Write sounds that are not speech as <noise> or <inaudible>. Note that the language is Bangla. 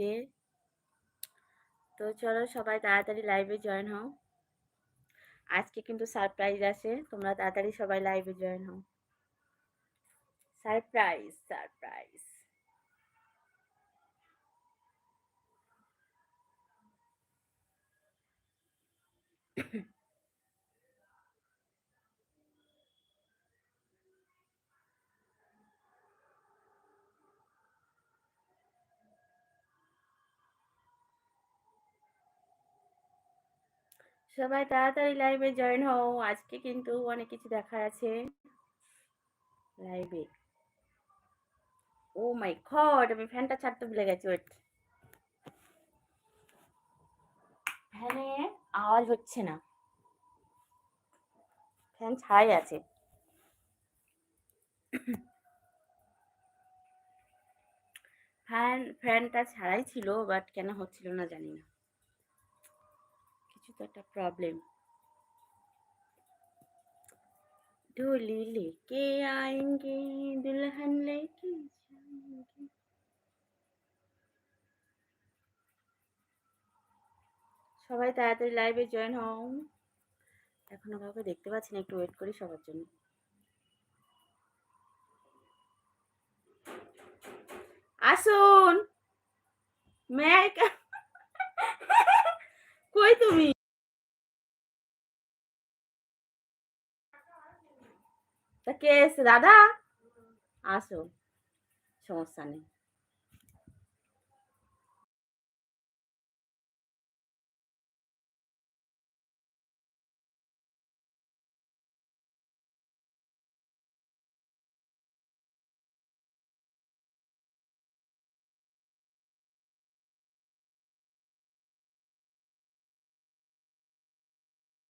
দেখতে তো চলো সবাই তাড়াতাড়ি লাইভে জয়েন হও। আজকে কিন্তু সারপ্রাইজ আছে, তোমরা তাড়াতাড়ি সবাই লাইভে জয়েন হও। সারপ্রাইজ সারপ্রাইজ সবাই তাড়াতাড়ি লাইভে জয়েন হও। আজকে কিন্তু অনেক কিছু দেখার আছে লাইভে ও মাই গড আমি ফ্যানটা ছাড়তে ভুলে গেছি ওয়েট ফ্যানে আওয়াজ হচ্ছে না। ফ্যান ছাড়াই আছে। ফ্যান, ফ্যানটা ছাড়াই ছিল বাট কেন হচ্ছিল না জানি না। তো একটা প্রবলেম ढोली लेके आएंगे दुल्हन लेके जाएंगे সবাই তাড়াতাড়ি লাইভে জয়েন হও এখনো কাউকে দেখতে পাচ্ছি না একটু ওয়েট করি সবার জন্য আসুন ম্যাক <laughs> কই তুমি তা কে এসছে? দাদা? আসো সমস্যা নেই।